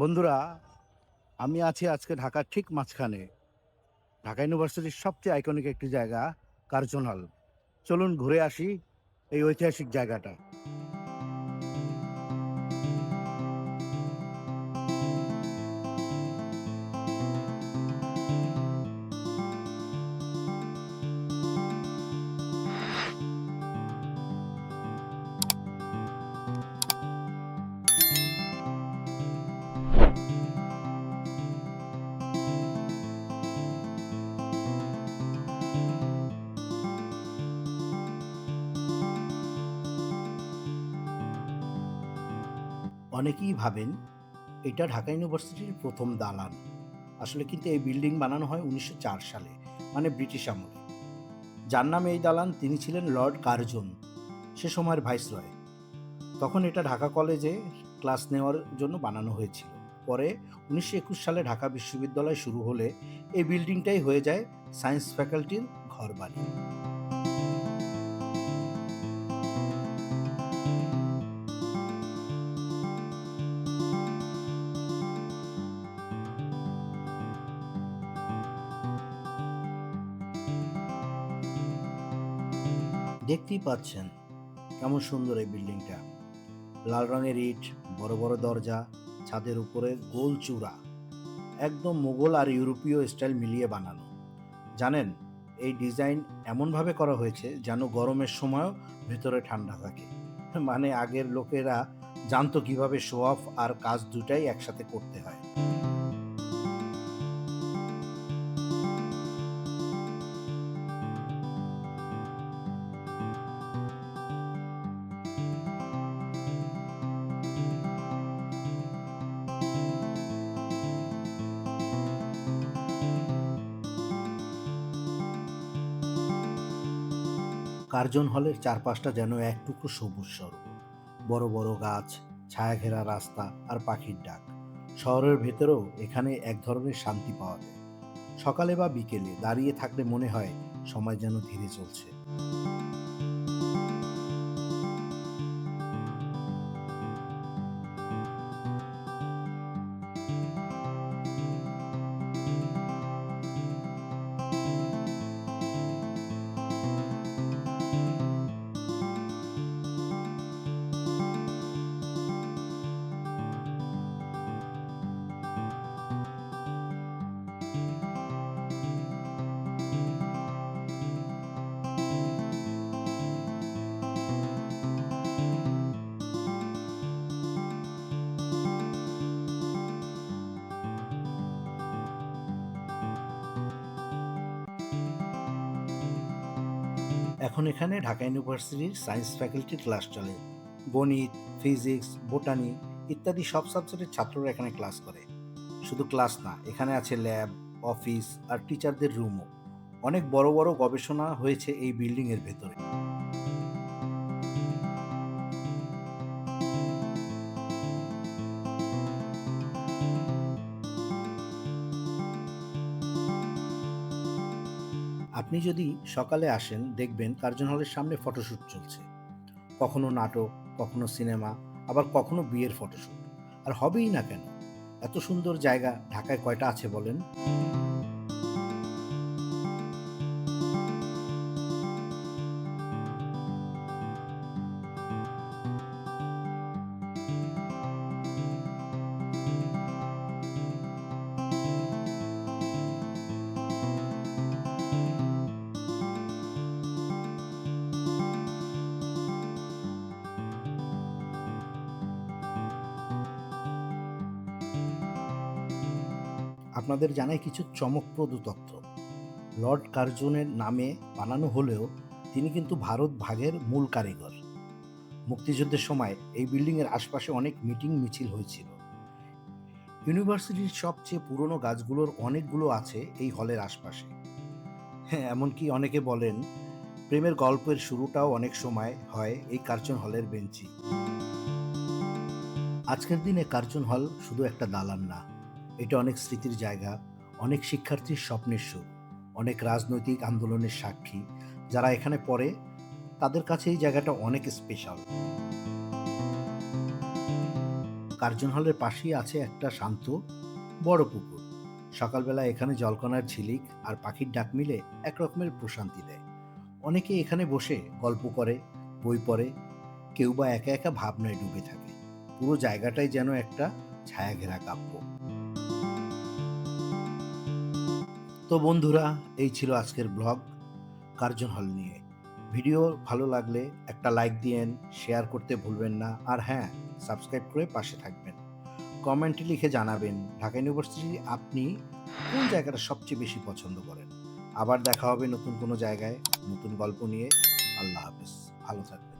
বন্ধুরা, আমি আছি আজকে ঢাকার ঠিক মাঝখানে। ঢাকা ইউনিভার্সিটির সবচেয়ে আইকনিক একটি জায়গা কার্জন হল চলুন ঘুরে আসি এই ঐতিহাসিক জায়গাটা। অনেকেই ভাবেন এটা ঢাকা ইউনিভার্সিটির প্রথম দালান। আসলে কিন্তু এই বিল্ডিং বানানো হয় উনিশশো চার সালে মানে ব্রিটিশ আমলে। যার নামে এই দালান তিনি ছিলেন লর্ড কার্জন, সে সময়ের ভাইসরয়। তখন এটা ঢাকা কলেজে ক্লাস নেওয়ার জন্য বানানো হয়েছিল। পরে উনিশশো একুশ সালে ঢাকা বিশ্ববিদ্যালয় শুরু হলে এই বিল্ডিংটাই হয়ে যায় সায়েন্স ফ্যাকাল্টির ঘর দেখতেই পাচ্ছেন কেমন সুন্দর এই বিল্ডিংটা। লাল রঙের ইট, বড় বড় দরজা, ছাদের উপরে গোল চূড়া। একদম মোগল আর ইউরোপীয় স্টাইল মিলিয়ে বানানো। জানেন, এই ডিজাইন এমনভাবে করা হয়েছে যেন গরমের সময়ও ভেতরে ঠান্ডা থাকে। মানে আগের লোকেরা জানতো কীভাবে শো অফ আর কাজ দুটাই একসাথে করতে হয়। কার্জন হলের চারপাশটা যেন এক টুকরো সবুজ স্বরূপ বড় বড় গাছ ছায়া ঘেরা রাস্তা আর পাখির ডাক। শহরের ভেতরেও এখানে এক ধরনের শান্তি পাওয়া যায়। সকালে বা বিকেলে দাঁড়িয়ে থাকলে মনে হয় সময় যেন ধীরে চলছে। এখন এখানে ঢাকা ইউনিভার্সিটির সায়েন্স ফ্যাকাল্টির ক্লাস চলে। গণিত ফিজিক্স বোটানি ইত্যাদি সব সাবজেক্টের ছাত্ররা এখানে ক্লাস করে। শুধু ক্লাস না, এখানে আছে ল্যাব অফিস আর টিচারদের রুমও অনেক বড় বড় গবেষণা হয়েছে এই বিল্ডিংয়ের ভেতরে। আপনি যদি সকালে আসেন, দেখবেন কার্জন হলের সামনে ফটোশ্যুট চলছে। কখনো নাটক, কখনো সিনেমা আবার কখনো বিয়ের ফটোশ্যুট আর হবেই না কেন? এত সুন্দর জায়গা ঢাকায় কয়টা আছে বলেন? আপনাদের জানাই কিছু চমকপ্রদ তথ্য। লর্ড কার্জনের নামে বানানো হলেও তিনি কিন্তু ভারত ভাগের মূল কারিগর। মুক্তিযুদ্ধের সময় এই বিল্ডিংয়ের আশপাশে অনেক মিটিং মিছিল হয়েছিল। ইউনিভার্সিটির সবচেয়ে পুরনো গাছগুলোর অনেকগুলো আছে এই হলের আশপাশে। হ্যাঁ এমনকি অনেকে বলেন, প্রেমের গল্পের শুরুটাও অনেক সময় হয় এই কার্জন হলের বেঞ্চি। আজকের দিনে কার্জন হল শুধু একটা দালান না এটা অনেক স্মৃতির জায়গা, অনেক শিক্ষার্থীর স্বপ্নের সুর, অনেক রাজনৈতিক আন্দোলনের সাক্ষী যারা এখানে পড়ে, তাদের কাছে এই জায়গাটা অনেক স্পেশাল কার্জন হলের পাশেই আছে একটা শান্ত, বড় পুকুর। সকালবেলা এখানে জলকণার ঝিলিক আর পাখির ডাক মিলে একরকমের প্রশান্তি দেয়। অনেকে এখানে বসে গল্প করে, বই পড়ে, কেউ বা একা একা ভাবনায় ডুবে থাকে। পুরো জায়গাটাই যেন একটা ছায়া ঘেরা কাব্য। তো বন্ধুরা, এই ছিল আজকের ব্লগ। কার্জন হল নিয়ে। ভিডিও ভালো লাগলে একটা লাইক দিয়েন, শেয়ার করতে ভুলবেন না। আর হ্যাঁ সাবস্ক্রাইব করে পাশে থাকবেন। কমেন্টে লিখে জানাবেন, ঢাকা ইউনিভার্সিটি আপনি কোন জায়গাটা সবচেয়ে বেশি পছন্দ করেন? আবার দেখা হবে নতুন কোনো জায়গায় নতুন গল্প নিয়ে। আল্লাহ হাফেজ। ভালো থাকবেন।